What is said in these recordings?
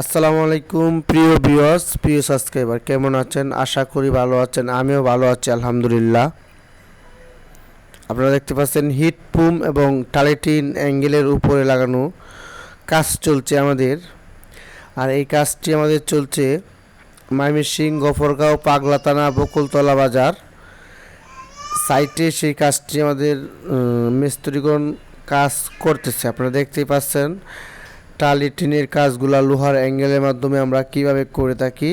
আসসালামু আলাইকুম, প্রিয় বিয়স প্রিয় সাবস্ক্রাইবার, কেমন আছেন? আশা করি ভালো আছেন, আমিও ভালো আছি, আলহামদুলিল্লাহ। আপনারা দেখতে পাচ্ছেন, হিট, পুম এবং টালেটিন অ্যাঙ্গেলের উপরে লাগানো কাজ চলছে আমাদের। আর এই কাজটি আমাদের চলছে ময়মনসিংহ, গফরগাঁও পাগলাতানা বকুলতলা বাজার। সাইটে সেই কাজটি আমাদের মিস্ত্রিগণ কাজ করতেছে, আপনারা দেখতেই পাচ্ছেন। টালি টিনের কাজগুলা লোহার অ্যাঙ্গেলের মাধ্যমে আমরা কীভাবে করে থাকি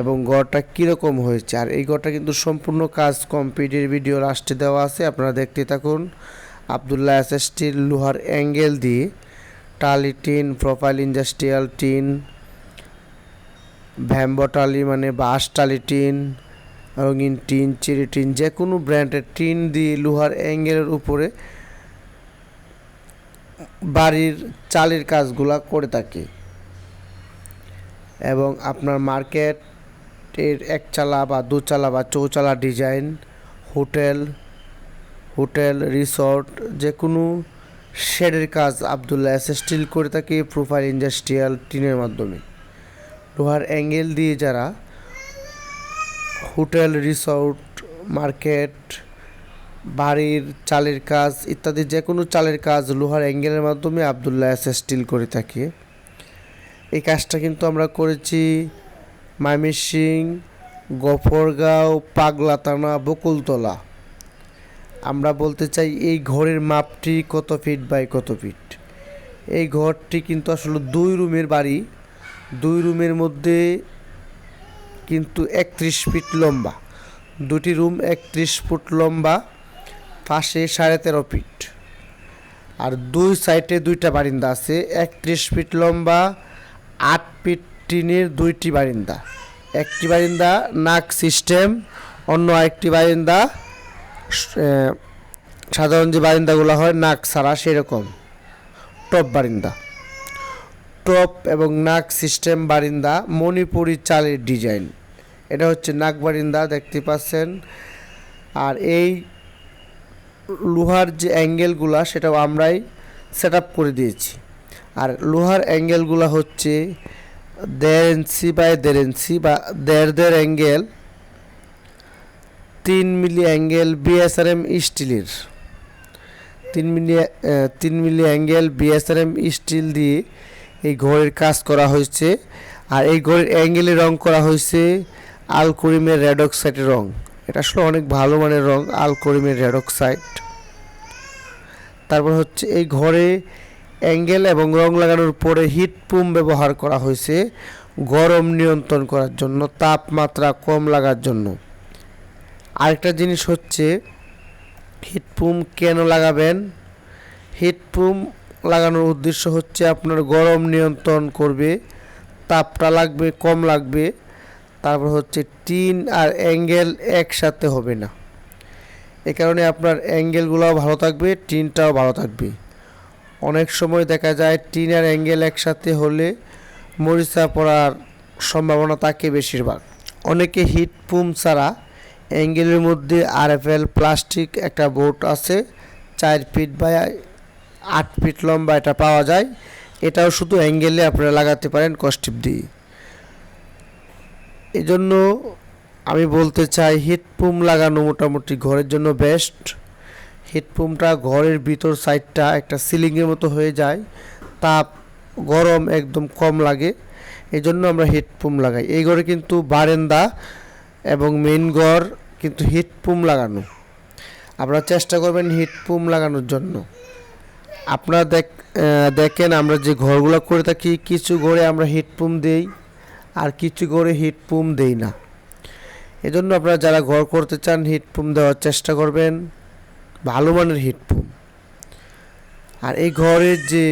এবং গড়টা কীরকম হয়েছে। আর এই গড়টা কিন্তু সম্পূর্ণ কাজ কমপ্লিটের ভিডিও লাস্টে দেওয়া আছে, আপনারা দেখতে থাকুন। আবদুল্লাহ এসএসটির লোহার অ্যাঙ্গেল দিয়ে টালি tin profile industrial tin, bamboo টালি মানে বাঁশ টালি টিন, রঙিন টিন, চেরি টিন যে কোনো ব্র্যান্ডের টিন দিয়ে লোহার অ্যাঙ্গেলের উপরে বাড়ির চালের কাজগুলা করে থাকি। এবং আপনার মার্কেটের একচালা বা দুচালা বা চৌচালা ডিজাইন, হোটেল হোটেল, রিসর্ট যে কোনো শেডের কাজ আবদুল্লাহ এস স্টিল করে থাকে প্রোফাইল ইন্ডাস্ট্রিয়াল টিনের মাধ্যমে। লোহার অ্যাঙ্গেল দিয়ে যারা হোটেল, রিসর্ট, মার্কেট বাড়ির চালের কাজ ইত্যাদি, যে কোনো চালের কাজ লোহার অ্যাঙ্গেলের মাধ্যমে আবদুল্লাহ এস স্টিল করে থাকে। এই কাজটা কিন্তু আমরা করেছি ময়মনসিং গফরগাঁও পাগলাতানা বকুলতলা। আমরা বলতে চাই এই ঘরের মাপটি কত ফিট বাই কত ফিট এই ঘরটি কিন্তু আসলে দুই রুমের বাড়ি, দুই রুমের মধ্যে কিন্তু একত্রিশ ফিট লম্বা। দুটি রুম একত্রিশ ফুট লম্বা পাশে সাড়ে তেরো ফিট। আর দুই সাইডে দুইটা বারিন্দা আছে, একত্রিশ ফিট লম্বা, আট ফিট টিনের দুইটি বারিন্দা। একটি বারিন্দা নাক সিস্টেম, অন্য আরেকটি বারিন্দা সাধারণ যে বারিন্দাগুলো হয় নাক ছাড়া সেরকম। টপ বারিন্দা। টপ এবং নাক সিস্টেম বারিন্দা মণিপুরি চালের ডিজাইন। এটা হচ্ছে নাক বারিন্দা, দেখতে পাচ্ছেন। আর এই লোহার যে অ্যাঙ্গেলগুলা, সেটাও আমরাই সেট আপ করে দিয়েছি। আর লোহার অ্যাঙ্গেলগুলো হচ্ছে দেড় ইঞ্চি বাই দেড় ইঞ্চি বা দেড় দেড় অ্যাঙ্গেল, তিন মিলি অ্যাঙ্গেল বিএসআরএম স্টিলের। তিন মিলি তিন মিলি অ্যাঙ্গেল বিএসআরএম স্টিল দিয়ে এই ঘরের কাজ করা হয়েছে। আর এই ঘরের অ্যাঙ্গেলে রং করা হয়েছে আল করিমের রেড অক্সাইডের রং। এটা আসলে অনেক ভালো মানের রং আল করিমের রেড অক্সাইড তারপর হচ্ছে এই ঘরে অ্যাঙ্গেল এবং রং লাগানোর পরে হিট পুম ব্যবহার করা হয়েছে গরম নিয়ন্ত্রণ করার জন্য, তাপমাত্রা কম লাগার জন্য। আরেকটা জিনিস হচ্ছে, হিট পুম কেন লাগাবেন? হিট পুম লাগানোর উদ্দেশ্য হচ্ছে আপনার গরম নিয়ন্ত্রণ করবে, তাপটা লাগবে, কম লাগবে। তারপর হচ্ছে টিন আর অ্যাঙ্গেল একসাথে হবে না। এ কারণে আপনার অ্যাঙ্গেলগুলোও ভালো থাকবে, টিনটাও ভালো থাকবে। অনেক সময় দেখা যায় টিন আর অ্যাঙ্গেল একসাথে হলে মরিচা পড়ার সম্ভাবনা থাকে বেশিরভাগ। অনেকে হিট পুম ছাড়া অ্যাঙ্গেলের মধ্যে আরএফএল প্লাস্টিক একটা বোর্ড আছে, চার ফিট বাই আট ফিট লম্বা এটা পাওয়া যায়। এটাও শুধু অ্যাঙ্গেলে আপনারা লাগাতে পারেন কস্টিপ দিয়ে। এই জন্য আমি বলতে চাই হিটপুম লাগানো মোটামুটি ঘরের জন্য বেস্ট হিটপুমটা ঘরের ভিতর সাইডটা একটা সিলিংয়ের মতো হয়ে যায়। তাপ গরম একদম কম লাগে। এই জন্য আমরা হিটপুম লাগাই। এই ঘরে কিন্তু বারেন্দা এবং মেন ঘর কিন্তু হিটপুম লাগানো। আপনারা চেষ্টা করবেন হিটপুম লাগানোর জন্য। আপনারা দেখ দেখেন আমরা যে ঘরগুলো করে থাকি, কিছু ঘরে আমরা হিটপুম দেই। আর কিছু ঘরে হিটপুম দেই না। এজন্য আপনারা যারা ঘর করতে চান হিটপুম দেওয়ার চেষ্টা করবেন। ভালো মানের হিটপুম আর এই ঘরের যে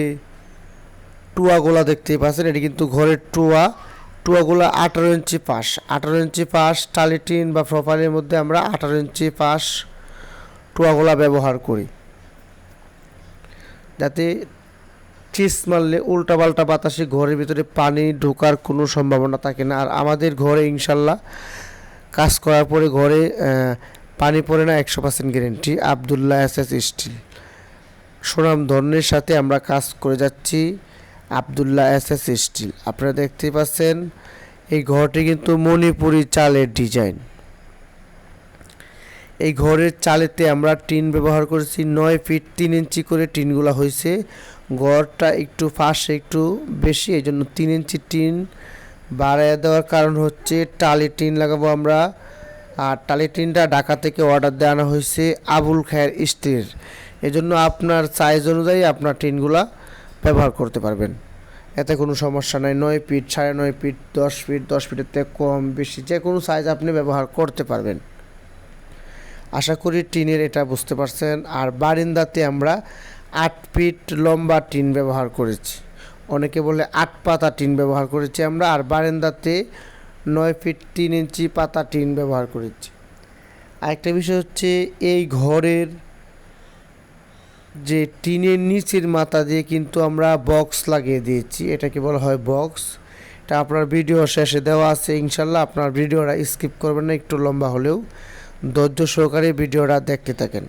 টুয়াগুলা দেখতেই পাচ্ছেন, এটি কিন্তু ঘরের টুয়া। টুয়াগুলো আঠারো ইঞ্চি পাশ। আঠারো ইঞ্চি পাশ টালিটিন বা প্রোফাইলের মধ্যে আমরা আঠারো ইঞ্চি পাশ টুয়াগুলা ব্যবহার করি। যাতে চিস মারলে উল্টাপাল্টা বাতাসে ঘরের ভিতরে পানি ঢোকার কোনো সম্ভাবনা থাকে না। আর আমাদের ঘরে ইনশাল্লাহ কাজ করার পরে ঘরে পানি পড়ে না একশো percent guarantee Abdullah S S steel. সুনাম ধরনের সাথে আমরা কাজ করে যাচ্ছি, আবদুল্লাহ এস এস স্টিল। আপনারা দেখতে পাচ্ছেন, এই ঘরটি কিন্তু মণিপুরি চালের ডিজাইন। এই ঘরের চালেতে আমরা টিন ব্যবহার করেছি, নয় ফিট তিন ইঞ্চি করে টিনগুলো হয়েছে। ঘরটা একটু ফাঁসে একটু বেশি এই জন্য তিন ইঞ্চি টিন বাড়াইয়া দেওয়ার কারণ হচ্ছে টালি টিন লাগাবো আমরা। আর টালি টিনটা ঢাকা থেকে অর্ডার দেওয়ানো হয়েছে আবুল খায়ের স্টিলের এজন্য আপনার সাইজ অনুযায়ী আপনার টিনগুলা ব্যবহার করতে পারবেন। এতে কোনো সমস্যা নাই, নয় ফিট সাড়ে নয় ফিট দশ ফিট দশ ফিটের থেকে কম, বেশি, যে কোনো সাইজ আপনি ব্যবহার করতে পারবেন। আশা করি টিনের এটা বুঝতে পারছেন। আর বারিন্দাতে আমরা আট ফিট লম্বা টিন ব্যবহার করেছি। অনেকে বলে আট পাতা টিন ব্যবহার করেছি আমরা, আর বারান্দাতে নয় ফিট তিন ইঞ্চি পাতা টিন ব্যবহার করেছি। আরেকটা বিষয় হচ্ছে, এই ঘরের যে টিনের নিচের মাথা দিয়ে কিন্তু আমরা বক্স লাগিয়ে দিয়েছি। এটাকে বলা হয় বক্স। এটা আপনার ভিডিও শেষে দেওয়া আছে, ইনশাল্লাহ আপনার ভিডিওটা স্কিপ করবেন না, একটু লম্বা হলেও ধৈর্য সহকারে ভিডিওটা দেখতে থাকেন।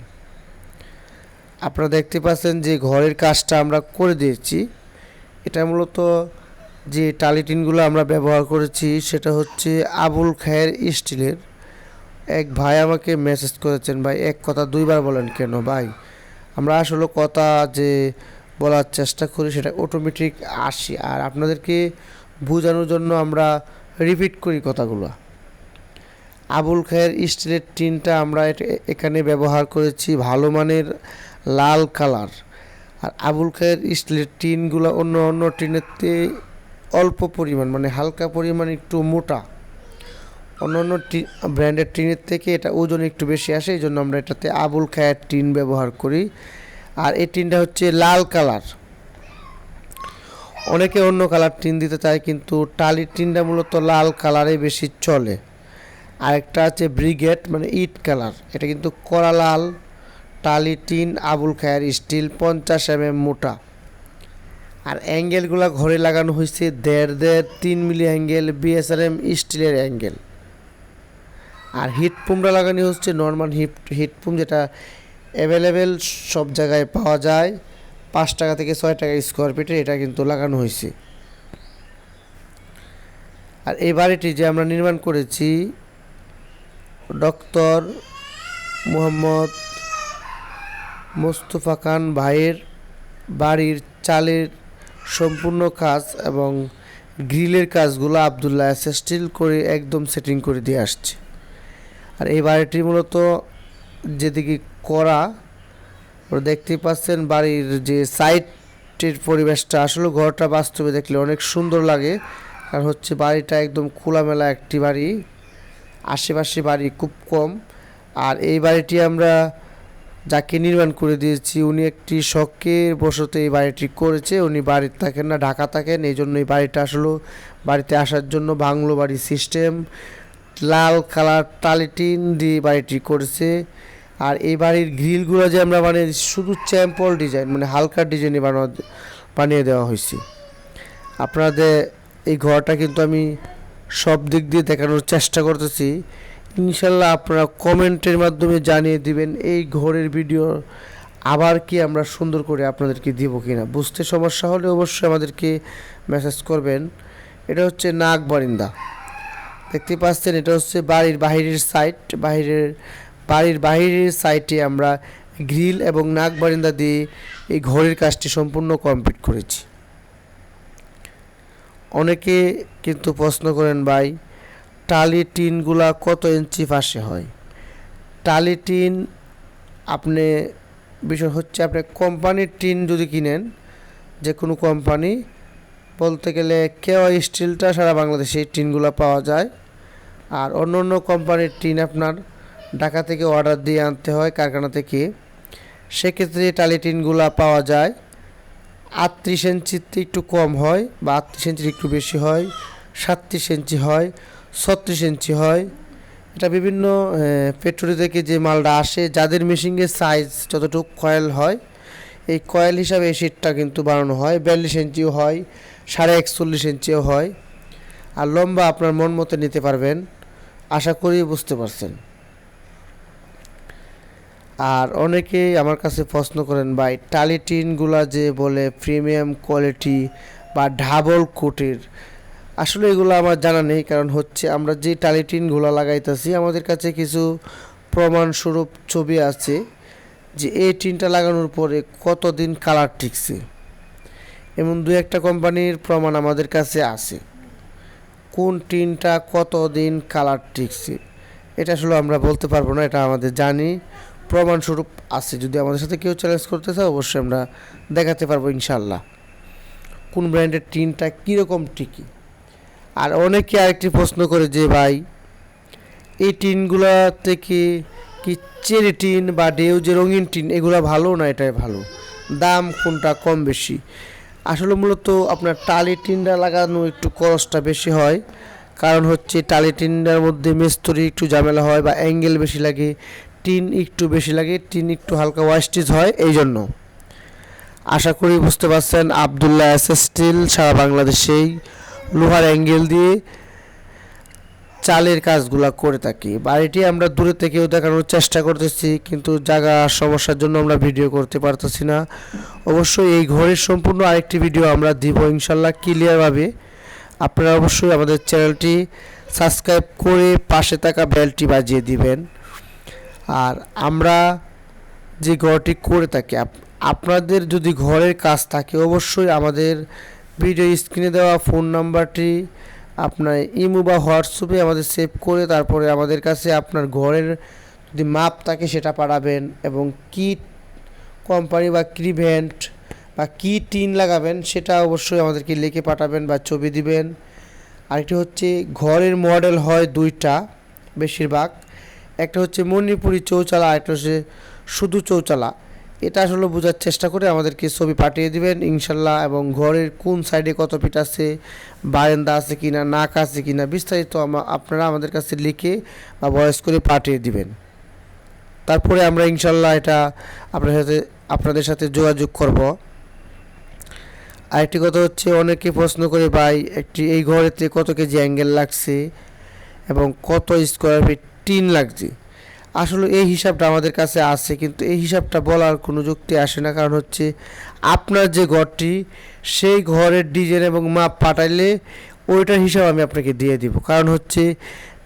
আপনারা দেখতে পাচ্ছেন যে ঘরের কাজটা আমরা করে দিয়েছি। এটা মূলত যে টালি টিনগুলো আমরা ব্যবহার করেছি, সেটা হচ্ছে আবুল খায়ের স্টিলের। এক ভাই আমাকে মেসেজ করেছেন, ভাই, এক কথা দুইবার বলেন কেন ভাই? আমরা আসলে কথা যে বলার চেষ্টা করি, সেটা অটোমেটিক আসি। আর আপনাদেরকে বোঝানোর জন্য আমরা রিপিট করি কথাগুলো। আবুল খায়ের স্টিলের টিনটা আমরা এখানে ব্যবহার করেছি ভালো মানের লাল কালার। আর আবুল খায়ের স্টিলের টিনগুলো অন্য অন্য চেয়ে অল্প পরিমাণ মানে হালকা পরিমাণ একটু মোটা। অন্য অন্য ব্র্যান্ডের টিনের থেকে এটা ওজন একটু বেশি আসে, এই জন্য আমরা এটাতে আবুল খায়ের টিন ব্যবহার করি। আর এই টিনটা হচ্ছে লাল কালার। অনেকে অন্য কালার টিন দিতে চায়, কিন্তু টালির টিনটা মূলত লাল কালারে বেশি চলে। আরেকটা আছে ব্রিগেড মানে ইট কালার। এটা কিন্তু কড়া লাল টালি টিন, আবুল খায়ের স্টিল, পঞ্চাশ এম এম মোটা। আর অ্যাঙ্গেলগুলো ঘরে লাগানো হয়েছে দেড় দেড় তিন মিলি অ্যাঙ্গেল, বিএসআরএম স্টিলের অ্যাঙ্গেল। আর হিটপুমটা লাগানো হচ্ছে নর্মাল হিট হিটপুম যেটা অ্যাভেলেবেল সব জায়গায় পাওয়া যায়। পাঁচ টাকা থেকে ছয় টাকা স্কোয়ার ফিটে এটা কিন্তু লাগানো হয়েছে আর এই বাড়িটি যে আমরা নির্মাণ করেছি, ডক্টর মোহাম্মদ মোস্তফা খান ভাইয়ের বাড়ির চালের সম্পূর্ণ কাজ এবং গ্রিলের কাজগুলো আবদুল্লাহ স্টিল করে একদম সেটিং করে দিয়ে আসছে। আর এই বাড়িটি মূলত যেদিকে করা, ওরা দেখতেই পাচ্ছেন বাড়ির যে সাইটের পরিবেশটা, আসলে ঘরটা বাস্তবে দেখলে অনেক সুন্দর লাগে। আর হচ্ছে বাড়িটা একদম খোলামেলা একটি বাড়ি, আশেপাশে বাড়ি খুব কম। আর এই বাড়িটি আমরা যাকে নির্মাণ করে দিয়েছি, উনি একটি শখের বশত এই বাড়িটি করেছে, উনি বাড়িতে থাকেন না, ঢাকা থাকেন, এই জন্য এই বাড়িটা আসলো, বাড়িতে আসার জন্য বাংলো বাড়ি সিস্টেম, লাল কালার টালিটিন দিয়ে বাড়িটি করেছে, আর এই বাড়ির গ্রিলগুলো যে আমরা মানে শুধু চ্যাম্পল ডিজাইন মানে হালকা ডিজাইনে বানানো, বানিয়ে দেওয়া হয়েছে। আপনাদের এই ঘরটা কিন্তু আমি সব দিক দিয়ে দেখানোর চেষ্টা করতেছি। ইনশাল্লাহ আপনারা কমেন্টের মাধ্যমে জানিয়ে দিবেন, এই ঘরের ভিডিও আবার কি আমরা সুন্দর করে আপনাদেরকে দিব কিনা। বুঝতে সমস্যা হলে অবশ্যই আমাদেরকে মেসেজ করবেন। এটা হচ্ছে নাগ বারিন্দা। দেখতে পাচ্ছেন, এটা হচ্ছে বাড়ির বাহিরের সাইড বাহিরের, বাড়ির বাহিরের সাইটে আমরা গ্রিল এবং নাক বারিন্দা দিয়ে এই ঘরের কাজটি সম্পূর্ণ কমপ্লিট করেছি। অনেকে কিন্তু প্রশ্ন করেন, ভাই টালি টিনগুলা কত ইঞ্চি পাশে হয়? টালি টিন আপনি, বিষয় হচ্ছে আপনি কোম্পানির টিন যদি কিনেন যে কোনো কোম্পানি, বলতে গেলে কেওয়া স্টিলটা সারা বাংলাদেশে এই টিনগুলো পাওয়া যায়। আর অন্য অন্য কোম্পানির টিন আপনার ঢাকা থেকে অর্ডার দিয়ে আনতে হয় কারখানা থেকে। সেক্ষেত্রে টালি টিনগুলো পাওয়া যায়। আটত্রিশ ইঞ্চিতে একটু কম হয় বা আটত্রিশ ইঞ্চির একটু বেশি হয়, সাতত্রিশ ইঞ্চি হয়। ছত্রিশ ইঞ্চি হয়। এটা বিভিন্ন ফ্যাক্টরি থেকে যে মালটা আসে, যাদের মেশিনের সাইজ যতটুকু কয়েল হয়, এই কয়েল হিসাবে এই শীটটা কিন্তু বানানো হয়। বিয়াল্লিশ ইঞ্চিও হয়, সাড়ে একচল্লিশ ইঞ্চিও হয়। আর লম্বা আপনার মন মতো নিতে পারবেন। আশা করি বুঝতে পারছেন। আর অনেকেই আমার কাছে প্রশ্ন করেন, ভাই, টালি টিনগুলা যে বলে প্রিমিয়াম কোয়ালিটি বা ডাবল কোটের আসলে এগুলো আমার জানা নেই, কারণ হচ্ছে আমরা যে টালি টিনগুলো লাগাইতেছি, আমাদের কাছে কিছু প্রমাণস্বরূপ ছবি আছে যে এই টিনটা লাগানোর পরে কতদিন কালার টিকছে। এমন দু একটা কোম্পানির প্রমাণ আমাদের কাছে আছে। কোন টিনটা কতদিন কালার টিকছে, এটা আসলে আমরা বলতে পারব না, এটা আমাদের জানি। প্রমাণস্বরূপ আছে, যদি আমাদের সাথে কেউ চ্যালেঞ্জ করতে চায়, অবশ্যই আমরা দেখাতে পারব ইনশাল্লাহ কোন ব্র্যান্ডের টিনটা কীরকম টিকি। আর অনেকে আরেকটি প্রশ্ন করে যে ভাই, এই টিনগুলা থেকে কি চেরি টিন বা ডেউ যে রঙিন টিন, এগুলো ভালো না এটাই ভালো? দাম কোনটা কম বেশি? আসলে মূলত আপনার টালি টিনটা লাগানো একটু খরচটা বেশি হয়। কারণ হচ্ছে টালি টিনটার মধ্যে মিস্ত্রি একটু ঝামেলা হয় বা অ্যাঙ্গেল বেশি লাগে, টিন একটু বেশি লাগে, টিন একটু হালকা ওয়াস্টিজ হয়, এই জন্য। আশা করি বুঝতে পারছেন, আবদুল্লাহ স্টিল, সারা বাংলাদেশেই লোহার অ্যাঙ্গেল দিয়ে চালের কাজগুলো করে থাকি। বাড়িটি আমরা দূরে থেকেও দেখানোর চেষ্টা করতেছি, কিন্তু জায়গা সমস্যার জন্য আমরা ভিডিও করতে পারতেছি না। অবশ্যই এই ঘরের সম্পূর্ণ আরেকটি ভিডিও আমরা দিব ইনশাল্লাহ ক্লিয়ারভাবে। আপনারা অবশ্যই আমাদের চ্যানেলটি সাবস্ক্রাইব করে পাশে থাকা বেলটি বাজিয়ে দিবেন। আর আমরা যে ঘরটি করে থাকি, আপ- আপনাদের যদি ঘরের কাজ থাকে, অবশ্যই আমাদের ভিডিও স্ক্রিনে দেওয়া ফোন নাম্বারটি, আপনার ইমো বা হোয়াটসঅ্যাপে আমাদের সেভ করে তারপরে আমাদের কাছে আপনার ঘরের যদি মাপ থাকে সেটা পাঠাবেন এবং কি কোম্পানি বা কী ক্রিভেন্ট বা কি টিন লাগাবেন সেটা অবশ্যই আমাদেরকে লিখে পাঠাবেন বা ছবি দিবেন। আরেকটি হচ্ছে ঘরের মডেল হয় দুইটা বেশিরভাগ। একটা হচ্ছে মণিপুরি চৌচালা, আরেকটা হচ্ছে শুধু চৌচালা। এটা আসলে বোঝার চেষ্টা করে আমাদেরকে ছবি পাঠিয়ে দিবেন, ইনশাল্লাহ। এবং ঘরের কোন সাইডে কত ফিট আছে, বারান্দা আছে কি না নাক আছে কি না বিস্তারিত আপনারা আমাদের কাছে লিখে বা ভয়েস করে পাঠিয়ে দিবেন। তারপরে আমরা ইনশাল্লাহ এটা আপনার সাথে, আপনাদের সাথে যোগাযোগ করব। আরেকটি কথা হচ্ছে, অনেকে প্রশ্ন করে, ভাই, একটি, এই ঘরেতে কত কেজি অ্যাঙ্গেল লাগছে এবং কত স্কোয়ার ফিট টিন লাগছে? আসলে এই হিসাবটা আমাদের কাছে আছে, কিন্তু এই হিসাবটা বলার কোনো যুক্তি আসে না। কারণ হচ্ছে আপনার যে ঘরটি, সেই ঘরের ডিজাইন এবং মাপ পাঠাইলে ওইটার হিসাব আমি আপনাকে দিয়ে দিব। কারণ হচ্ছে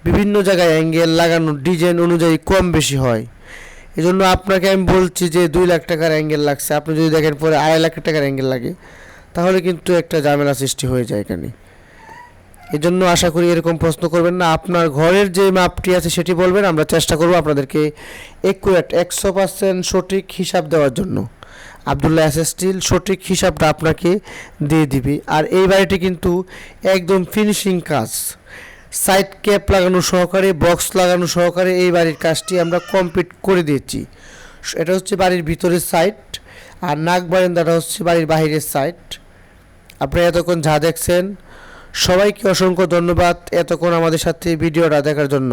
বিভিন্ন জায়গায় অ্যাঙ্গেল লাগানোর ডিজাইন অনুযায়ী কম বেশি হয়। এই জন্য আপনাকে আমি বলছি যে দুই লাখ টাকার অ্যাঙ্গেল লাগছে। আপনি যদি দেখেন পরে আড়াই লাখ টাকার অ্যাঙ্গেল লাগে, তাহলে কিন্তু একটা ঝামেলা সৃষ্টি হয়ে যায় এখানে। এই জন্য আশা করি এরকম প্রশ্ন করবেন না। আপনার ঘরের যে মাপটি আছে সেটি বলবেন, আমরা চেষ্টা করব আপনাদেরকে একুরেট একশো পার্সেন্ট সঠিক হিসাব দেওয়ার জন্য। আবদুল্লাহ এস স্টিল, সঠিক হিসাবটা আপনাকে দিয়ে দিবে। আর এই বাড়িটি কিন্তু একদম ফিনিশিং কাজ। সাইড ক্যাপ লাগানো সহকারে বক্স লাগানো সহকারে এই বাড়ির কাজটি আমরা কমপ্লিট করে দিয়েছি। এটা হচ্ছে বাড়ির ভিতরের সাইড আর নাক বারান্দাটা হচ্ছে বাড়ির বাহিরের সাইড আপনারা এতক্ষণ যা দেখছেন সবাইকে অসংখ্য ধন্যবাদ এতক্ষণ আমাদের সাথে ভিডিওটা দেখার জন্য।